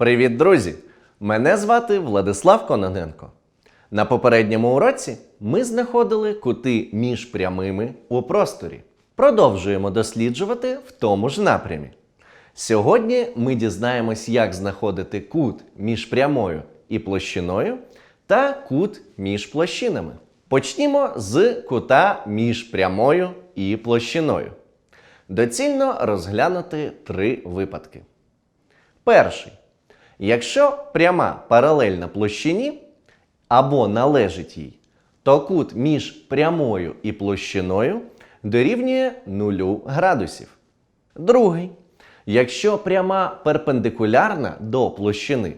Привіт, друзі! Мене звати Владислав Кононенко. На попередньому уроці ми знаходили кути між прямими у просторі. Продовжуємо досліджувати в тому ж напрямі. Сьогодні ми дізнаємось, як знаходити кут між прямою і площиною та кут між площинами. Почнімо з кута між прямою і площиною. Доцільно розглянути три випадки. Перший. Якщо пряма паралельна площині або належить їй, то кут між прямою і площиною дорівнює 0 градусів. Другий. Якщо пряма перпендикулярна до площини,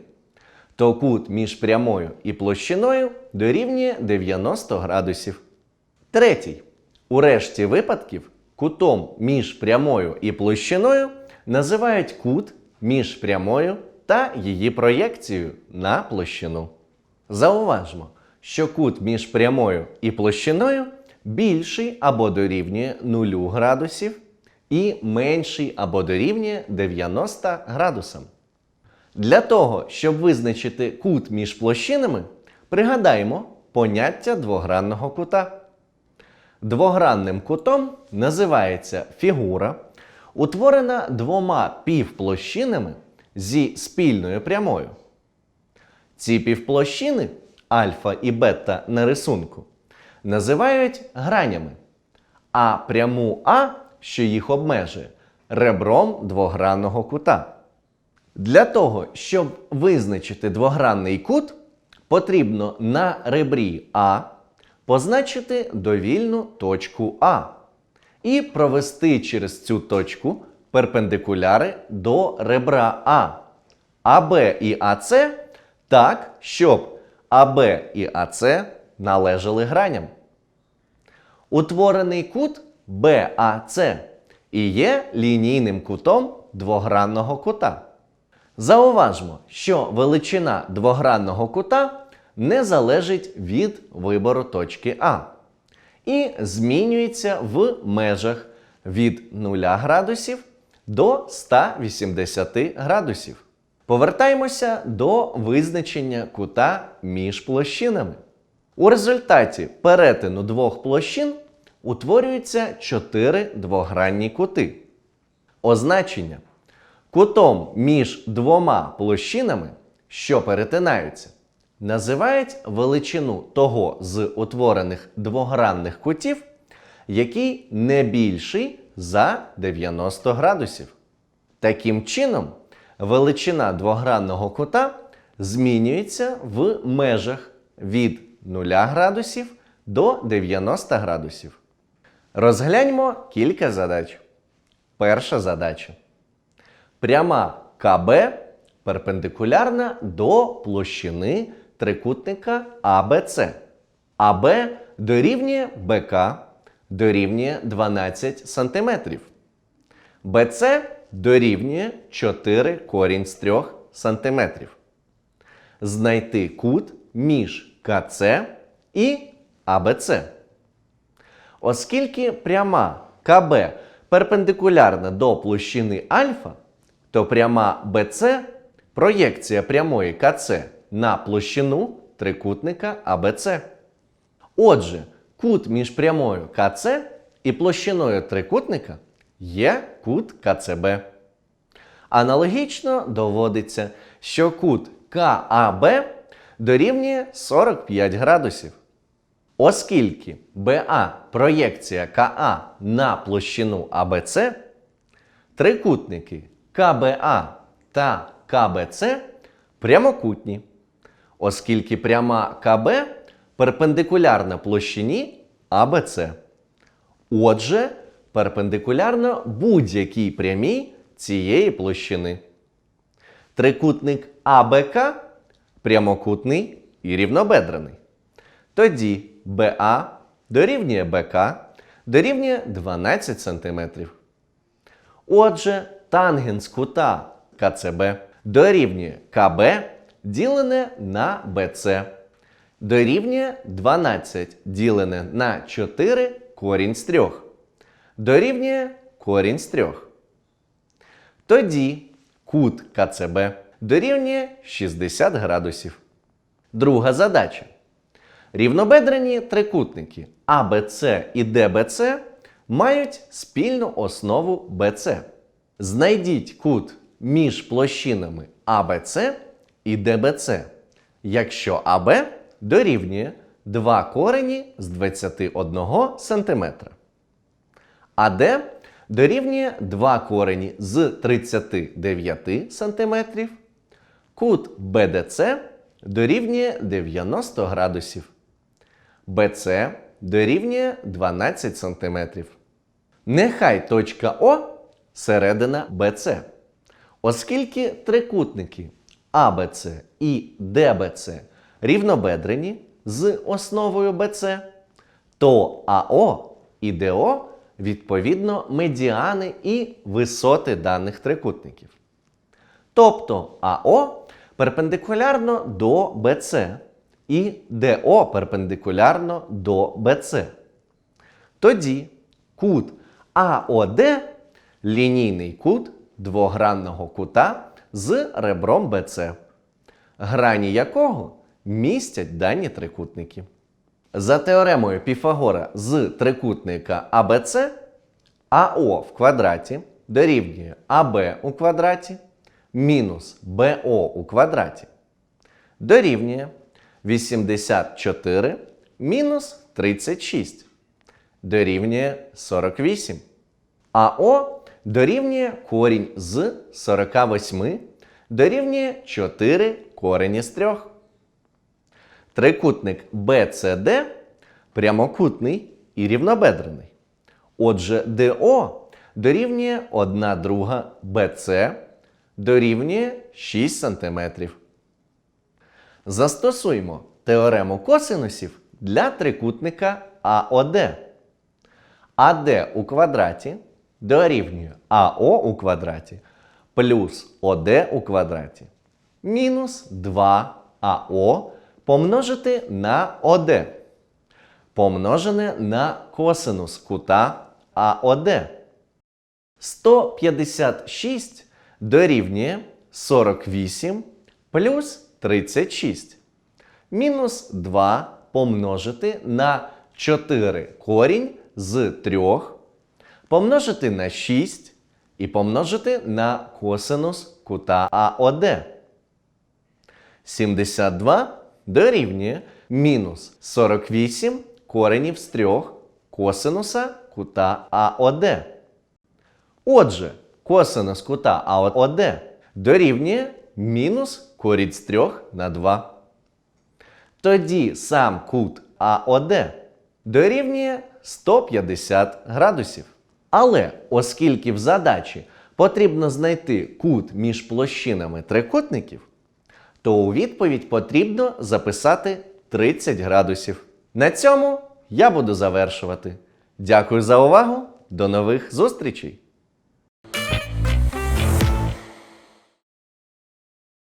то кут між прямою і площиною дорівнює 90 градусів. Третій. У решті випадків кутом між прямою і площиною називають кут між прямою та її проєкцією на площину. Зауважмо, що кут між прямою і площиною більший або дорівнює 0 градусів і менший або дорівнює 90 градусам. Для того, щоб визначити кут між площинами, пригадаємо поняття двогранного кута. Двогранним кутом називається фігура, утворена двома півплощинами зі спільною прямою. Ці півплощини альфа і бета на рисунку називають гранями, а пряму А, що їх обмежує, ребром двогранного кута. Для того, щоб визначити двогранний кут, потрібно на ребрі А позначити довільну точку А і провести через цю точку перпендикуляри до ребра А, АБ і АЦ так, щоб АБ і АЦ належали граням. Утворений кут БАЦ і є лінійним кутом двогранного кута. Зауважмо, що величина двогранного кута не залежить від вибору точки А і змінюється в межах від 0 градусів до 180 градусів. Повертаємося до визначення кута між площинами. У результаті перетину двох площин утворюються чотири двогранні кути. Означення кутом між двома площинами, що перетинаються, називають величину того з утворених двогранних кутів, який не більший за 90 градусів. Таким чином, величина двогранного кута змінюється в межах від 0 градусів до 90 градусів. Розгляньмо кілька задач. Перша задача. Пряма КБ перпендикулярна до площини трикутника АБЦ. АБ дорівнює БК дорівнює 12 см. БЦ дорівнює 4 корінь з 3 см. Знайти кут між КЦ і АБЦ. Оскільки пряма КБ перпендикулярна до площини альфа, то пряма БЦ проєкція прямої КЦ на площину трикутника АБЦ. Отже, кут між прямою КЦ і площиною трикутника є кут КЦБ. Аналогічно доводиться, що кут КАБ дорівнює 45 градусів. Оскільки БА проєкція КА на площину АБЦ, трикутники КБА та КБЦ прямокутні, оскільки пряма КБ перпендикулярна площині АБЦ. Отже, перпендикулярно будь-якій прямій цієї площини. Трикутник АБК прямокутний і рівнобедрений. Тоді БА дорівнює БК дорівнює 12 см. Отже, тангенс кута КЦБ дорівнює КБ ділене на БЦ. Дорівнює 12 ділене на 4 корінь з 3. Дорівнює корінь з 3. Тоді кут КЦБ дорівнює 60 градусів. Друга задача. Рівнобедрені трикутники АБЦ і ДБЦ мають спільну основу BC. Знайдіть кут між площинами АБЦ і ДБЦ, якщо АБ дорівнює 2 корені з 21 см. АД дорівнює 2 корені з 39 см. Кут БДЦ дорівнює 90 градусів. БЦ дорівнює 12 см. Нехай точка О середина БЦ. Оскільки трикутники АБЦ і ДБЦ рівнобедрені з основою БЦ, то АО і ДО відповідно медіани і висоти даних трикутників. Тобто АО перпендикулярно до БЦ і ДО перпендикулярно до БЦ. Тоді кут АОД лінійний кут двогранного кута з ребром БЦ, грані якого містять дані трикутники. За теоремою Піфагора з трикутника АБЦ АО в квадраті дорівнює АБ у квадраті мінус БО у квадраті дорівнює 84 мінус 36 дорівнює 48. АО дорівнює корінь з 48 дорівнює 4 корені з 3. Трикутник BCD прямокутний і рівнобедрений. Отже, ДО дорівнює 1 друга BC дорівнює 6 см. Застосуємо теорему косинусів для трикутника АОД. АД у квадраті дорівнює АО у квадраті плюс ОД у квадраті мінус 2АО помножити на ОД, помножене на косинус кута АОД. 156 дорівнює 48 плюс 36. Мінус 2 помножити на 4 корінь з 3, помножити на 6 і помножити на косинус кута АОД. 72 дорівнює мінус 48 коренів з 3 косинуса кута АОД. Отже, косинус кута АОД дорівнює мінус корінь з 3 на 2. Тоді сам кут АОД дорівнює 150 градусів. Але оскільки в задачі потрібно знайти кут між площинами трикутників, то у відповідь потрібно записати 30 градусів. На цьому я буду завершувати. Дякую за увагу. До нових зустрічей!